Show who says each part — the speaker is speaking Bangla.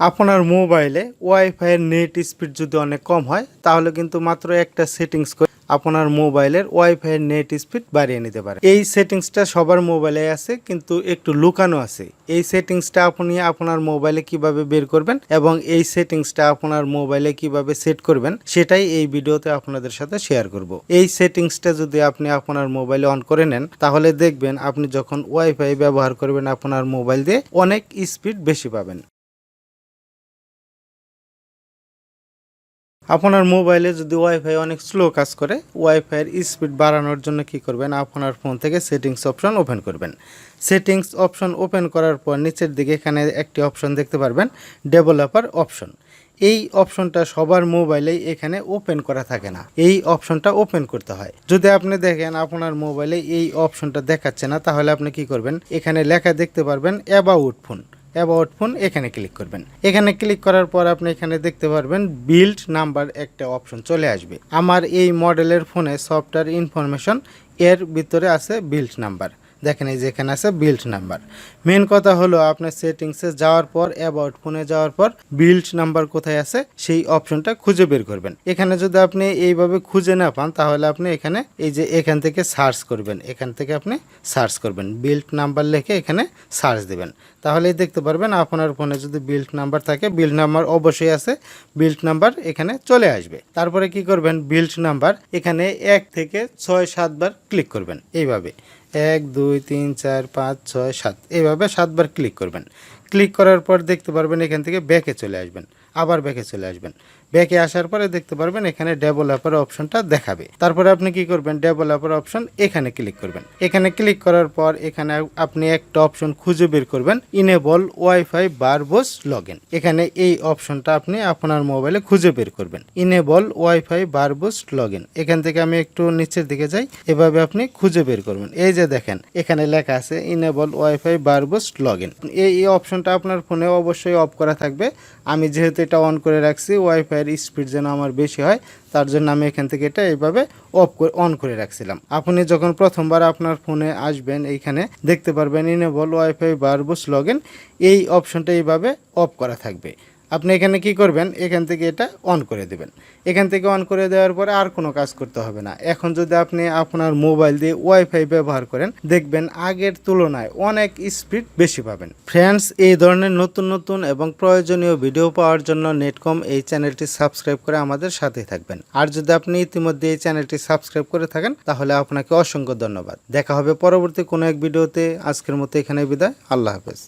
Speaker 1: আপনার মোবাইলে ওয়াইফাইয়ের নেট স্পিড যদি অনেক কম হয়, তাহলে কিন্তু মাত্র একটা সেটিংস করে আপনার মোবাইলের ওয়াইফাইয়ের নেট স্পিড বাড়িয়ে নিতে পারে। এই সেটিংসটা সবার মোবাইলে আছে, কিন্তু একটু লুকানো আছে। এই সেটিংসটা আপনি আপনার মোবাইলে কীভাবে বের করবেন এবং এই সেটিংসটা আপনার মোবাইলে কীভাবে সেট করবেন, সেটাই এই ভিডিওতে আপনাদের সাথে শেয়ার করব। এই সেটিংসটা যদি আপনি আপনার মোবাইলে অন করে নেন, তাহলে দেখবেন আপনি যখন ওয়াইফাই ব্যবহার করবেন আপনার মোবাইল দিয়ে, অনেক স্পিড বেশি পাবেন। আপনার মোবাইলে যদি ওয়াইফাই অনেক স্লো কাজ করে, ওয়াইফাইয়ের স্পিড বাড়ানোর জন্য কি করবেন? আপনার ফোন থেকে সেটিংস অপশন ওপেন করবেন। সেটিংস অপশন ওপেন করার পর নিচের দিকে এখানে একটি অপশন দেখতে পারবেন ডেভেলপার অপশন এই অপশনটা সবার মোবাইলেই এখানে ওপেন করা থাকে না। এই অপশনটা ওপেন করতে হয়। যদি আপনি দেখেন আপনার মোবাইলে এই অপশনটা দেখাচ্ছে না, তাহলে আপনি কি করবেন? এখানে লেখা দেখতে পারবেন অ্যাবাউট ফোন অ্যাবাউট ফোন এখানে ক্লিক করবেন। এখানে ক্লিক করার পর আপনি এখানে দেখতে পারবেন বিল্ড নাম্বার একটা অপশন চলে আসবে। আমার এই মডেলের ফোনে সফটওয়্যার ইনফরমেশন এর ভিতরে আছে বিল্ড নাম্বার দেখেন এই যে এখানে আছে বিল্ড নাম্বার মেন কথা হলো আপনার সেটিংসে যাওয়ার পর অ্যাবাউট ফোনে যাওয়ার পর বিল্ড নাম্বার কোথায় আছে, সেই অপশনটা খুঁজে বের করবেন। এখানে যদি আপনি এইভাবে খুঁজে না পান, তাহলে আপনি এখানে এই যে এখান থেকে সার্চ করবেন। এখান থেকে আপনি সার্চ করবেন। বিল্ড নাম্বার লিখে এখানে সার্চ দেবেন। তাহলেই দেখতে পারবেন আপনার ফোনে যদি বিল্ড নাম্বার থাকে বিল্ড নাম্বার অবশ্যই আছে বিল্ড নাম্বার এখানে চলে আসবে। তারপরে কি করবেন? বিল্ড নাম্বার এখানে এক থেকে ছয়, সাতবার ক্লিক করবেন। এইভাবে। এক, দুই, তিন, চার, পাঁচ, ছয়, সাত। এইভাবে সাতবার ক্লিক করবেন। ক্লিক করার পর দেখতে পারবেন এখান থেকে ব্যাকে চলে আসবেন। আবার ব্যাকে চলে আসবেন। ব্যাকে আসার পরে দেখতে পারবেন এখানে ডেভেলপার অপশনটা দেখাবে। তারপরে আপনি কি করবেন? ডেভেলপার অপশন এখানে ক্লিক করবেন। এখানে ক্লিক করার পর এখানে আপনি একটা অপশন খুঁজে বের করবেন enable wifi ver verbose log এখানে এই অপশনটা আপনি আপনার মোবাইলে খুঁজে বের করবেন। Enable wifi ver verbose log এখান থেকে আমি একটু নিচের দিকে যাই। এভাবে আপনি খুঁজে বের করবেন। এই যে দেখেন, এখানে লেখা আছে ইনেবল ওয়াইফাই বারবোস লগ এই অপশনটা আপনার ফোনে অবশ্যই অফ করা থাকবে। আমি যেহেতু এটা অন করে রাখছি ওয়াইফাইয়ের স্পিড যেন আমার বেশি হয়, তার জন্য আমি এখান থেকে এটা এইভাবে অফ করে অন করে রাখছিলাম। আপনি যখন প্রথমবার আপনার ফোনে আসবেন এইখানে দেখতে পারবেন ইনেবল ওয়াইফাই বারবুস লগ এই অপশনটা এইভাবে অফ করা থাকবে। আপনি এখানে কি করবেন? এখান থেকে এটা অন করে দেবেন। এখান থেকে অন করে দেওয়ার পরে আর কোনো কাজ করতে হবে না। এখন যদি আপনি আপনার মোবাইল দিয়ে ওয়াইফাই ব্যবহার করেন, দেখবেন আগের তুলনায় অনেক স্পিড বেশি পাবেন। ফ্রেন্ডস এই ধরনের নতুন নতুন এবং প্রয়োজনীয় ভিডিও পাওয়ার জন্য নেটকম এই চ্যানেলটি সাবস্ক্রাইব করে আমাদের সাথে থাকবেন। আর যদি আপনি ইতিমধ্যে এই চ্যানেলটি সাবস্ক্রাইব করে থাকেন, তাহলে আপনাকে অসংখ্য ধন্যবাদ। দেখা হবে পরবর্তী কোনো এক ভিডিওতে আজকের মতো এখানে বিদায়। আল্লাহ হাফেজ।